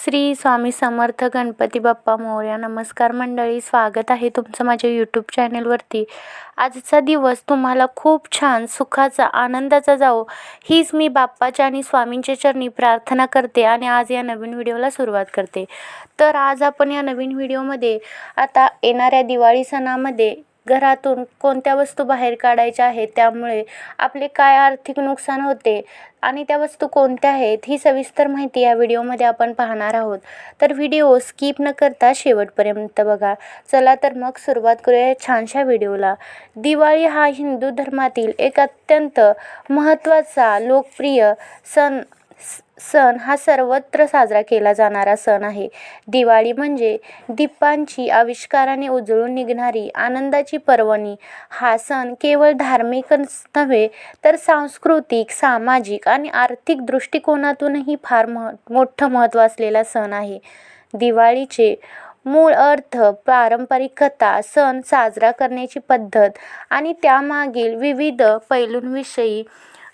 श्री स्वामी समर्थ गणपती बाप्पा मोरया नमस्कार मंडळी. स्वागत आहे तुमचं माझ्या यूट्यूब चॅनलवरती आजचा दिवस तुम्हाला खूप छान सुखाचा आनंदाचा जावो. हीच मी बाप्पाच्या आणि स्वामींच्या चरणी प्रार्थना करते आणि आज या नवीन व्हिडिओला सुरुवात करते. तर आज आपण या नवीन व्हिडिओमध्ये आता येणाऱ्या दिवाळी सणामध्ये घरातून कोणत्या वस्तू बाहेर काढायच्या आहेत त्यामुळे आपले काय आर्थिक नुकसान होते आणि त्या वस्तू कोणत्या आहेत ही सविस्तर माहिती या व्हिडिओमध्ये आपण पाहणार आहोत. तर व्हिडिओ स्किप न करता शेवटपर्यंत बघा. चला तर मग सुरुवात करूया छानशा व्हिडिओला. दिवाळी हा हिंदू धर्मातील एक अत्यंत महत्त्वाचा लोकप्रिय सण सण हा सर्वत्र साजरा केला जाणारा सण आहे. दिवाळी म्हणजे दीपांची आविष्काराने उजळून निघणारी आनंदाची पर्वणी. हा सण केवळ धार्मिकच नव्हे तर सांस्कृतिक सामाजिक आणि आर्थिक दृष्टिकोनातूनही फार मह मोठं महत्त्व असलेला सण आहे. दिवाळीचे मूळ अर्थ पारंपरिक कथा सण साजरा करण्याची पद्धत आणि त्यामागील विविध पैलूंविषयी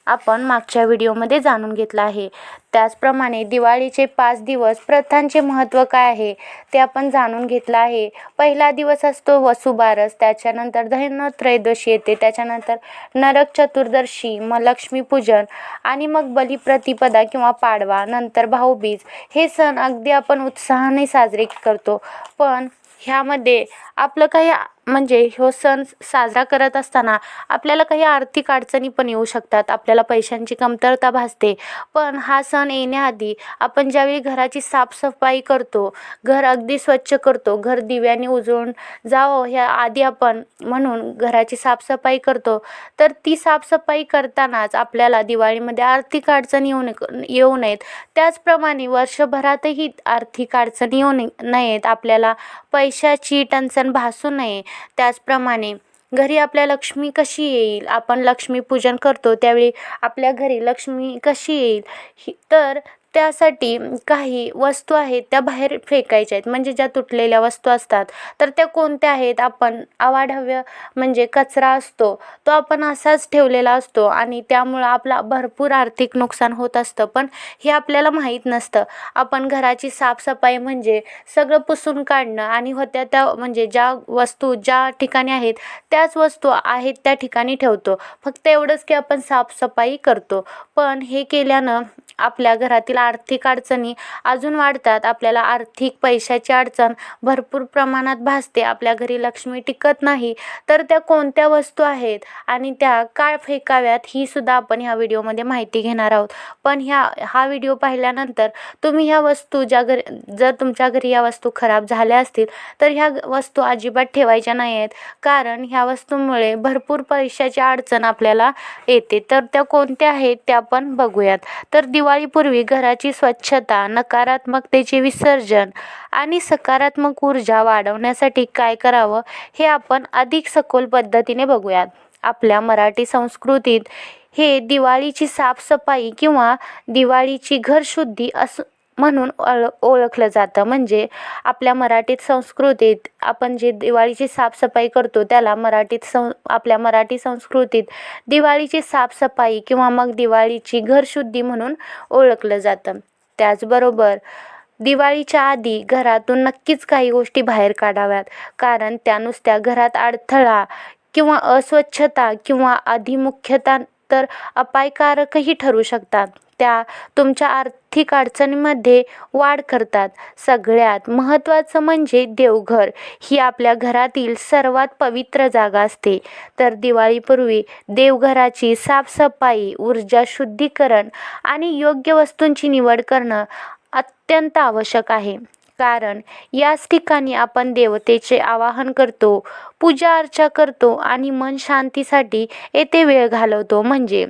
आपण मागच्या व्हिडिओमध्ये जाणून घेतलं आहे. त्याचप्रमाणे दिवाळीचे पाच दिवस प्रथांचे महत्त्व काय आहे ते आपण जाणून घेतलं आहे. पहिला दिवस असतो वसुबारस त्याच्यानंतर धैनत्रयोदशी येते त्याच्यानंतर नरक चतुर्दशी मग लक्ष्मीपूजन आणि मग बलिप्रतिपदा किंवा पाडवा नंतर भाऊबीज. हे सण अगदी आपण उत्साहाने साजरे करतो. पण ह्यामध्ये आपलं काही म्हणजे ह्यो सण साजरा करत असताना आपल्याला काही आर्थिक अडचणी पण येऊ शकतात. आपल्याला पैशांची कमतरता भासते. पण हा सण येण्याआधी आपण ज्यावेळी घराची साफसफाई करतो घर अगदी स्वच्छ करतो घर दिव्याने उजळून जावं ह्या आधी आपण म्हणून घराची साफसफाई करतो तर ती साफसफाई करतानाच आपल्याला दिवाळीमध्ये आर्थिक अडचणी येऊ नये येऊ नयेत. त्याचप्रमाणे वर्षभरातही आर्थिक अडचणी येऊ नयेत. आपल्याला पैशाची टंचन भासू नये. त्याचप्रमाणे घरी आपल्या लक्ष्मी कशी येईल? आपण लक्ष्मीपूजन करतो त्यावेळी आपल्या घरी लक्ष्मी कशी येईल? ही तर त्यासाठी काही वस्तू आहेत त्या बाहेर फेकायच्या आहेत. म्हणजे ज्या तुटलेल्या वस्तू असतात तर त्या कोणत्या आहेत? आपण अवाढव्य म्हणजे कचरा असतो तो आपण असाच ठेवलेला असतो आणि त्यामुळं आपला भरपूर आर्थिक नुकसान होत असतं. पण हे आपल्याला माहीत नसतं. आपण घराची साफसफाई म्हणजे सगळं पुसून काढणं आणि होत्या त्या म्हणजे ज्या वस्तू ज्या ठिकाणी आहेत त्याच वस्तू आहेत त्या ठिकाणी ठेवतो. फक्त एवढंच की आपण साफसफाई करतो. पण हे केल्यानं आपल्या घरातील आर्थिक अडचणी अजून वाढतात. आपल्याला आर्थिक पैशाची अडचण भरपूर प्रमाणात भासते. आपल्या घरी लक्ष्मी टिकत नाही. तर त्या कोणत्या वस्तू आहेत आणि त्या काय फेकाव्यात ही सुद्धा आपण ह्या व्हिडिओमध्ये माहिती घेणार आहोत. पण ह्या हा व्हिडिओ पाहिल्यानंतर तुम्ही ह्या वस्तू ज्या घरी जर तुमच्या घरी या वस्तू खराब झाल्या असतील तर ह्या वस्तू अजिबात ठेवायच्या नाही आहेत कारण ह्या वस्तूमुळे भरपूर पैशाची अडचण आपल्याला येते. तर त्या कोणत्या आहेत त्या आपण बघूयात. तर दिवाळीपूर्वी घरात घराची स्वच्छता नकारात्मकतेचे विसर्जन आणि सकारात्मक ऊर्जा वाढवण्यासाठी काय करावं हे आपण अधिक सखोल पद्धतीने बघूयात. आपल्या मराठी संस्कृतीत हे दिवाळीची साफसफाई किंवा दिवाळीची घरशुद्धी असं म्हणून ओळ ओळखलं जातं. म्हणजे आपल्या मराठीत संस्कृतीत आपण जे दिवाळीची साफसफाई करतो त्याला मराठीत सं आपल्या मराठी संस्कृतीत दिवाळीची साफसफाई किंवा मग दिवाळीची घरशुद्धी म्हणून ओळखलं जातं. त्याचबरोबर दिवाळीच्या आधी घरातून नक्कीच काही गोष्टी बाहेर काढाव्यात. कारण त्या नुसत्या घरात अडथळा किंवा अस्वच्छता किंवा अधिमुख्यता तर अपायकारकही ठरू शकतात. त्या तुमच्या आर्थिक अडचणीमध्ये वाढ करतात. सगळ्यात महत्त्वाचं म्हणजे देवघर. ही आपल्या घरातील सर्वात पवित्र जागा असते. तर दिवाळीपूर्वी देवघराची साफसफाई ऊर्जा शुद्धीकरण आणि योग्य वस्तूंची निवड करणं अत्यंत आवश्यक आहे. कारण याच ठिकाणी आपण देवतेचे आवाहन करतो पूजा अर्चा करतो आणि मन शांतीसाठी येथे वेळ घालवतो. म्हणजे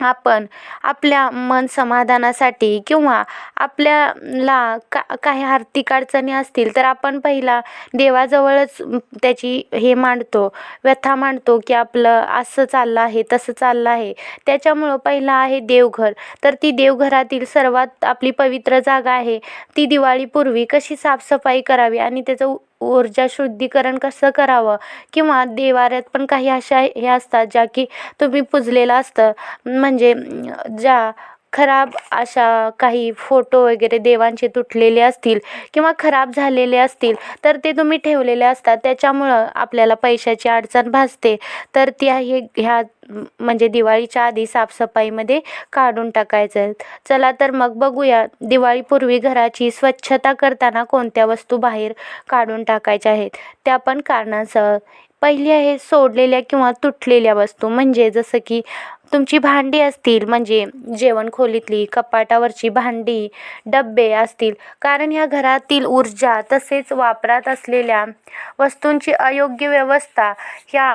आपण आपल्या मन समाधानासाठी किंवा आपल्याला का काही आर्थिक अडचणी असतील तर आपण पहिला देवाजवळच त्याची हे मांडतो व्यथा मांडतो की आपलं असं चाललं आहे तसं चाललं आहे. त्याच्यामुळं पहिलं आहे देवघर. तर ती देवघरातील सर्वात आपली पवित्र जागा आहे. ती दिवाळीपूर्वी कशी साफसफाई करावी आणि त्याचं ऊर्जा शुद्धीकरण कसं करावं? किंवा देवाऱ्यात पण काही अशा हे असतात ज्या की तुम्ही पुजलेलं असतं. म्हणजे ज्या खराब अशा काही फोटो वगैरे देवांचे तुटलेले असतील किंवा खराब झालेले असतील तर ते तुम्ही ठेवलेले असतात. त्याच्यामुळं आपल्याला पैशाची अडचण भासते. तर ती आहे ह्या म्हणजे दिवाळीच्या आधी साफसफाईमध्ये काढून टाकायचं. आहे चला तर मग बघूया दिवाळीपूर्वी घराची स्वच्छता करताना कोणत्या वस्तू बाहेर काढून टाकायच्या आहेत? त्या पण कारणासह. पहिली आहे सोडलेल्या किंवा तुटलेल्या वस्तू. म्हणजे जसं की तुमची भांडी असतील म्हणजे जेवण खोलीतली कपाटावरची भांडी डब्बे असतील कारण ह्या घरातील ऊर्जा तसेच वापरात असलेल्या वस्तूंची अयोग्य व्यवस्था ह्या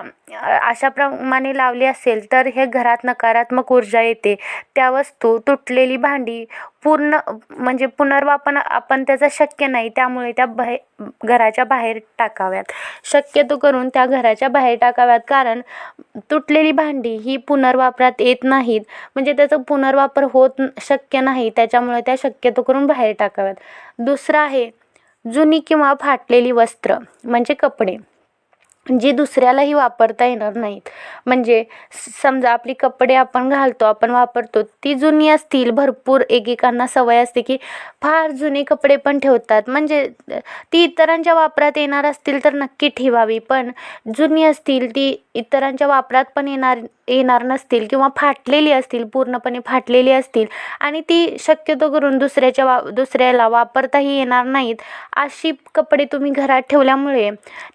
अशा प्रमाणे लावली असेल तर हे घरात नकारात्मक ऊर्जा येते. त्या वस्तू तुटलेली भांडी पूर्ण म्हणजे पुनर्वापन आपण त्याचा शक्य नाही त्यामुळे त्या बाहे घराच्या बाहेर टाकाव्यात. शक्यतो करून त्या घराच्या बाहेर टाकाव्यात कारण तुटलेली भांडी ही पुनर्वापरात येत नाहीत. म्हणजे त्याचा पुनर्वापर होत शक्य नाही त्याच्यामुळे त्या शक्यतो करून बाहेर टाकाव्यात. दुसरं आहे जुनी किंवा फाटलेली वस्त्र म्हणजे कपडे. जी दुसऱ्यालाही वापरता येणार नाहीत. म्हणजे स- समजा आपली कपडे आपण घालतो आपण वापरतो ती जुनी असतील भरपूर एकेकांना सवय असते की फार जुने कपडे पण ठेवतात. म्हणजे ती इतरांच्या वापरात येणार असतील तर नक्की ठेवावी. पण जुनी असतील ती इतरांच्या वापरात पण येणार येणार नसतील किंवा फाटलेली असतील पूर्णपणे फाटलेली असतील आणि ती शक्यतो करून दुसऱ्याच्या वा दुसऱ्याला वापरताही येणार नाहीत अशी कपडे तुम्ही घरात ठेवल्यामुळे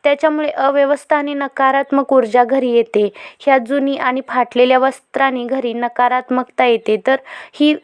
त्याच्यामुळे अव्यवस्था आणि नकारात्मक ऊर्जा घरी येते. ह्या जुनी आणि फाटलेल्या वस्त्रांनी घरी नकारात्मकता येते. तर ही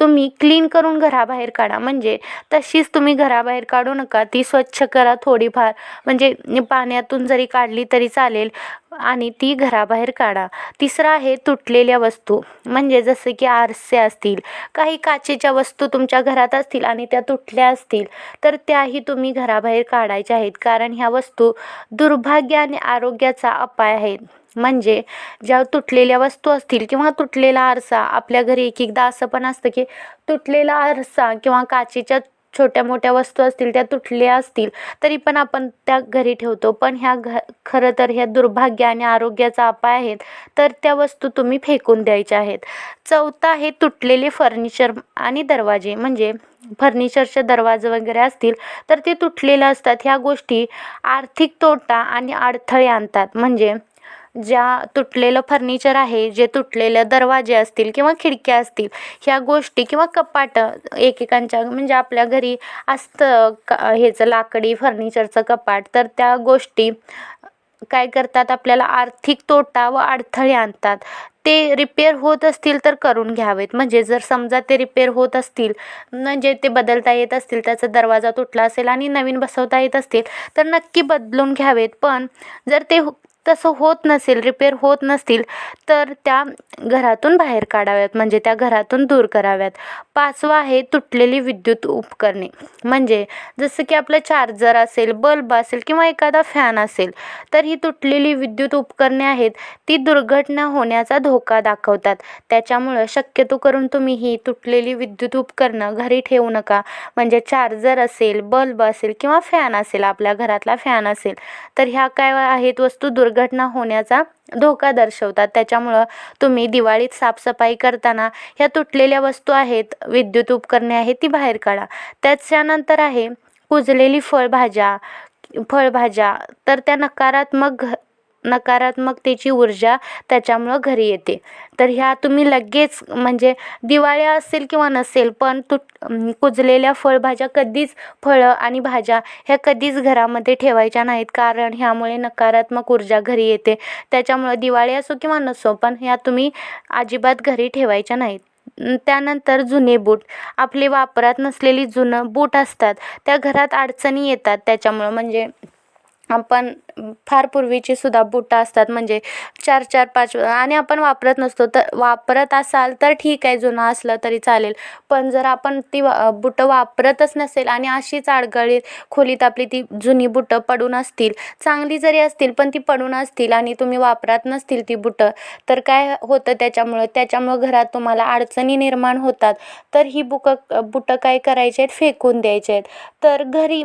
तुम्ही क्लीन करून घराबाहेर काढा. म्हणजे तशीच तुम्ही घराबाहेर काढू नका. ती स्वच्छ करा थोडीफार. म्हणजे पाण्यातून जरी काढली तरी चालेल. आणि ती घराबाहेर काढा. तिसरं आहे तुटलेल्या वस्तू. म्हणजे जसं की आरसे असतील काही काचेच्या वस्तू तुमच्या घरात असतील आणि त्या तुटल्या असतील तर त्याही तुम्ही घराबाहेर काढायच्या आहेत. कारण ह्या वस्तू दुर्भाग्य आणि आरोग्याचा अपाय आहेत. म्हणजे ज्या तुटलेल्या वस्तू असतील किंवा तुटलेला आरसा आपल्या घरी एक एकदा असं पण असतं की तुटलेला आरसा किंवा काचेच्या छोट्या मोठ्या वस्तू असतील त्या तुटल्या असतील तरी पण आपण त्या घरी ठेवतो. पण ह्या घ खरं तर ह्या दुर्भाग्य आणि आरोग्याचा अपाय आहेत तर त्या वस्तू तुम्ही फेकून द्यायच्या आहेत. चौथा आहे तुटलेले फर्निचर आणि दरवाजे. म्हणजे फर्निचरचे दरवाजे वगैरे असतील तर ते तुटलेले असतात. ह्या गोष्टी आर्थिक तोटा आणि अडथळे आणतात. म्हणजे ज्या तुटलेलं फर्निचर आहे जे तुटलेले दरवाजे असतील किंवा खिडक्या असतील ह्या गोष्टी किंवा कपाटं एकेकांच्या म्हणजे आपल्या घरी असतं क ह्याचं लाकडी फर्निचरचं कपाट तर त्या गोष्टी काय करतात आपल्याला आर्थिक तोटा व अडथळे आणतात. ते रिपेअर होत असतील तर करून घ्यावेत. म्हणजे जर समजा ते रिपेअर होत असतील म्हणजे ते बदलता येत असतील त्याचा दरवाजा तुटला असेल आणि नवीन बसवता येत असतील तर नक्की बदलून घ्यावेत. पण जर ते तसं होत नसेल रिपेअर होत नसतील तर त्या घरातून बाहेर काढाव्यात. म्हणजे त्या घरातून दूर कराव्यात. पाचवं आहे तुटलेली विद्युत उपकरणे. म्हणजे जसं की आपलं चार्जर असेल बल्ब असेल किंवा एखादा फॅन असेल तर ही तुटलेली विद्युत उपकरणे आहेत ती दुर्घटना होण्याचा धोका दाखवतात. त्याच्यामुळं शक्यतो करून तुम्ही ही तुटलेली विद्युत उपकरणं घरी ठेवू नका. म्हणजे चार्जर असेल बल्ब असेल किंवा फॅन असेल आपल्या घरातला फॅन असेल तर ह्या काय आहेत वस्तू दुर्घटना होण्याचा धोका दर्शवतात. त्याच्यामुळं तुम्ही दिवाळीत साफसफाई करताना ह्या तुटलेल्या वस्तू आहेत विद्युत उपकरणे आहेत ती बाहेर काढा. त्याच्यानंतर आहे कुजलेली फळभाज्या फळभाज्या. तर त्या नकारात्मक घ नकारात्मकतेची ऊर्जा त्याच्यामुळं घरी येते. तर ह्या तुम्ही लगेच म्हणजे दिवाळी असेल किंवा नसेल पण तुट कुजलेल्या फळभाज्या कधीच फळं आणि भाज्या ह्या कधीच घरामध्ये ठेवायच्या नाहीत. कारण ह्यामुळे नकारात्मक ऊर्जा घरी येते. त्याच्यामुळं दिवाळी असो किंवा नसो पण ह्या तुम्ही अजिबात घरी ठेवायच्या नाहीत. त्यानंतर जुने बूट. आपले वापरात नसलेली जुनं बूट असतात त्या घरात अडचणी येतात. त्याच्यामुळं म्हणजे आपण फार पूर्वीची सुद्धा बुटं असतात. म्हणजे चार चार पाच आणि आपण वापरत नसतो तर वापरत असाल तर ठीक आहे जुनं असलं तरी चालेल. पण जर आपण ती वा बुटं वापरतच नसेल आणि अशीच अडगळीत खोलीत आपली ती जुनी बुटं पडून असतील चांगली जरी असतील पण ती पडून असतील आणि तुम्ही वापरात नसतील ती बुटं तर काय होतं त्याच्यामुळं? त्याच्यामुळं घरात तुम्हाला अडचणी निर्माण होतात. तर ही बुकं बुटं काय करायचे आहेत? फेकून द्यायचे आहेत. तर घरी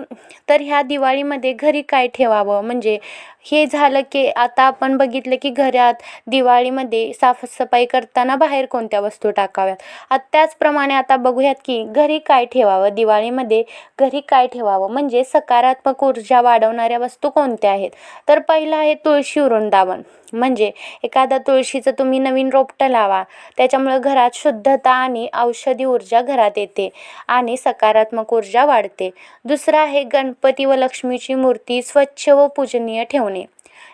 तर ह्या दिवाळीमध्ये घरी काय ठेवावं? म्हणजे हे झालं की आता आपण बघितलं की घरात दिवाळीमध्ये साफसफाई करताना बाहेर कोणत्या वस्तू टाकाव्यात? आ त्याचप्रमाणे आता बघूयात की घरी काय ठेवावं? दिवाळीमध्ये घरी काय ठेवावं? म्हणजे सकारात्मक ऊर्जा वाढवणाऱ्या वस्तू कोणत्या आहेत? तर पहिलं आहे तुळशी वृंदावन. म्हणजे एखादा तुळशीचं तुम्ही नवीन रोपटं लावा. त्याच्यामुळे घरात शुद्धता आणि औषधी ऊर्जा घरात येते आणि सकारात्मक ऊर्जा वाढते. दुसरं आहे गणपती व लक्ष्मीची मूर्ती स्वच्छ व पूजनीय ठेवणे.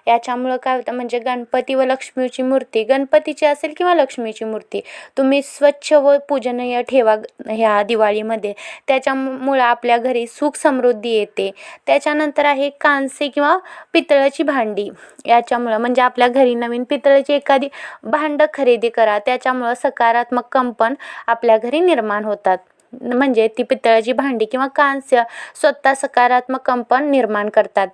याच्यामुळं काय होतं म्हणजे गणपती व लक्ष्मीची मूर्ती गणपतीची असेल किंवा लक्ष्मीची मूर्ती तुम्ही स्वच्छ व पूजनीय ठेवा ह्या दिवाळीमध्ये. त्याच्यामुळं आपल्या घरी सुख समृद्धी येते. त्याच्यानंतर आहे कांसे किंवा पितळाची भांडी. याच्यामुळं म्हणजे आपल्या घरी नवीन पितळाची एखादी भांडं खरेदी करा. त्याच्यामुळं सकारात्मक कंपन आपल्या घरी निर्माण होतात. म्हणजे ती पितळाची भांडी किंवा कांस्य स्वतः सकारात्मक कंपन निर्माण करतात.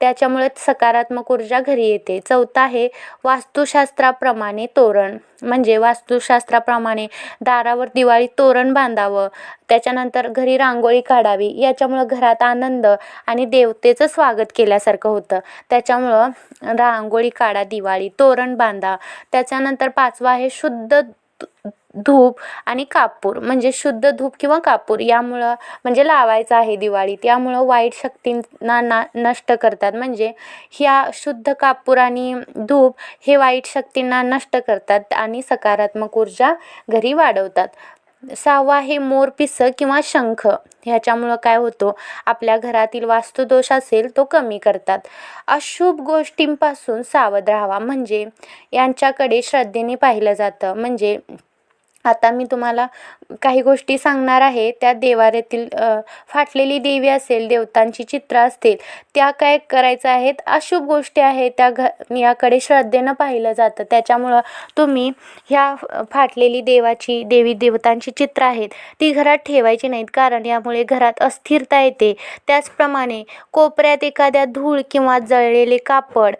त्याच्यामुळे सकारात्मक ऊर्जा घरी येते. चौथा आहे वास्तुशास्त्राप्रमाणे तोरण. म्हणजे वास्तुशास्त्राप्रमाणे दारावर दिवाळी तोरण बांधावं. त्याच्यानंतर घरी रांगोळी काढावी. याच्यामुळं घरात आनंद आणि देवतेचं स्वागत केल्यासारखं होतं. त्याच्यामुळं रांगोळी काढा दिवाळी तोरण बांधा. त्याच्यानंतर पाचवा आहे शुद्ध धूप आणि कापूर म्हणजे शुद्ध धूप किंवा कापूर यामुळं म्हणजे लावायचं आहे दिवाळीत. यामुळं वाईट शक्तींना ना नष्ट करतात. म्हणजे ह्या शुद्ध कापूर आणि धूप हे वाईट शक्तींना नष्ट करतात आणि सकारात्मक ऊर्जा घरी वाढवतात. सहावा हे मोर पिसं किंवा शंख ह्याच्यामुळं काय होतो? आपल्या घरातील वास्तुदोष असेल तो कमी करतात. अशुभ गोष्टींपासून सावध राहावा. म्हणजे यांच्याकडे श्रद्धेने पाहिलं जातं. म्हणजे आता मी तुम्हाला काही गोष्टी सांगणार आहे. त्या देवाऱ्यातील फाटलेली देवी असेल देवतांची चित्र असतील त्या काय करायचं आहेत? अशुभ गोष्टी आहेत. त्या घ याकडे श्रद्धेनं पाहिलं जातं. त्याच्यामुळं तुम्ही ह्या फाटलेली देवाची देवी देवतांची चित्र आहेत ती घरात ठेवायची नाहीत. कारण यामुळे घरात अस्थिरता येते. त्याचप्रमाणे कोपऱ्यात एखाद्या धूळ किंवा जळलेले कापड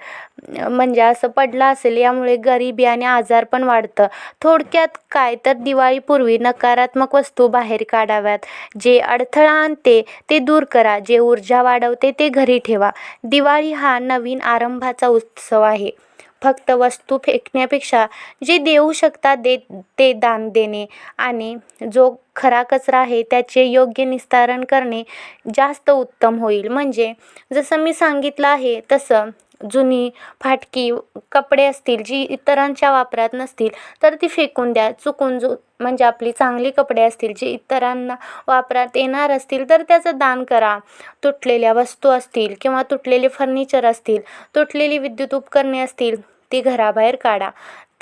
म्हणजे असं पडलं असेल यामुळे गरिबी आणि आजार पण वाढतं. थोडक्यात काय तर दिवाळीपूर्वी नकारात्मक वस्तू बाहेर काढाव्यात. जे अडथळा आणते ते दूर करा. जे ऊर्जा वाढवते ते घरी ठेवा. दिवाळी हा नवीन आरंभाचा उत्सव आहे. फक्त वस्तू फेकण्यापेक्षा जे देऊ शकतात दे ते दान देणे. आणि जो खरा कचरा आहे त्याचे योग्य निस्तारण करणे जास्त उत्तम होईल. म्हणजे जसं मी सांगितलं आहे तसं जुनी फाटकी कपडे असतील जी इतरांच्या वापरात नसतील तर ती फेकून द्या. चुकून जो म्हणजे आपली चांगली कपडे असतील जी इतरांना वापरात येणार असतील तर त्याचं दान करा. तुटलेल्या वस्तू असतील किंवा तुटलेले फर्निचर असतील तुटलेली विद्युत उपकरणे असतील ती घराबाहेर काढा.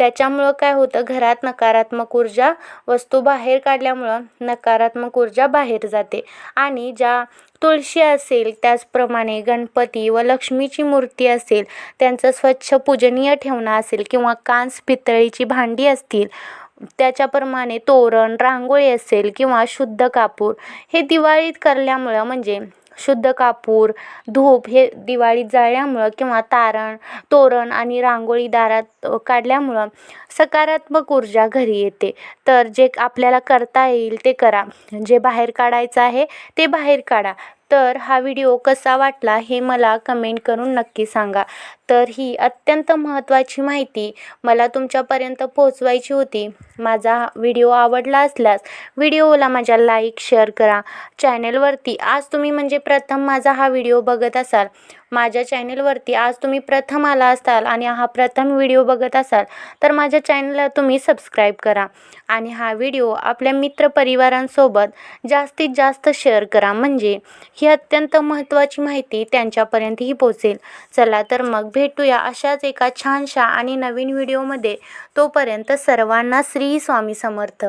त्याच्यामुळं काय होतं घरात नकारात्मक ऊर्जा वस्तू बाहेर काढल्यामुळं नकारात्मक ऊर्जा बाहेर जाते. आणि ज्या तुळशी असेल त्याचप्रमाणे गणपती व लक्ष्मीची मूर्ती असेल त्यांचं स्वच्छ पूजनीय ठेवणं असेल किंवा कांस पितळीची भांडी असतील त्याच्याप्रमाणे तोरण रांगोळी असेल किंवा शुद्ध कापूर हे दिवाळीत करल्यामुळं म्हणजे शुद्ध कापूर धूप हे दिवाळीत जाळल्यामुळं किंवा तारण तोरण आणि रांगोळी दारात काढल्यामुळं सकारात्मक ऊर्जा घरी येते. तर जे आपल्याला करता येईल ते करा. जे बाहेर काढायचं आहे ते बाहेर काढा. तर हा व्हिडिओ कसा वाटला हे मला कमेंट करून नक्की सांगा. तर ही अत्यंत महत्त्वाची माहिती मला तुमच्यापर्यंत पोहोचवायची होती. माझा व्हिडिओ आवडला असल्यास व्हिडिओला माझ्या लाईक शेअर करा. चॅनेलवरती आज तुम्ही म्हणजे प्रथम माझा हा व्हिडिओ बघत असाल. माझ्या चॅनेलवरती आज तुम्ही प्रथम आला असाल आणि हा प्रथम व्हिडिओ बघत असाल तर माझ्या चॅनलला तुम्ही सबस्क्राईब करा आणि हा व्हिडिओ आपल्या मित्रपरिवारांसोबत जास्तीत जास्त शेअर करा. म्हणजे ही अत्यंत महत्त्वाची माहिती त्यांच्यापर्यंतही पोचेल चला तर मग भेटूया अशाच एका छानशा आणि नवीन व्हिडिओमध्ये. तोपर्यंत सर्वांना श्री स्वामी समर्थ.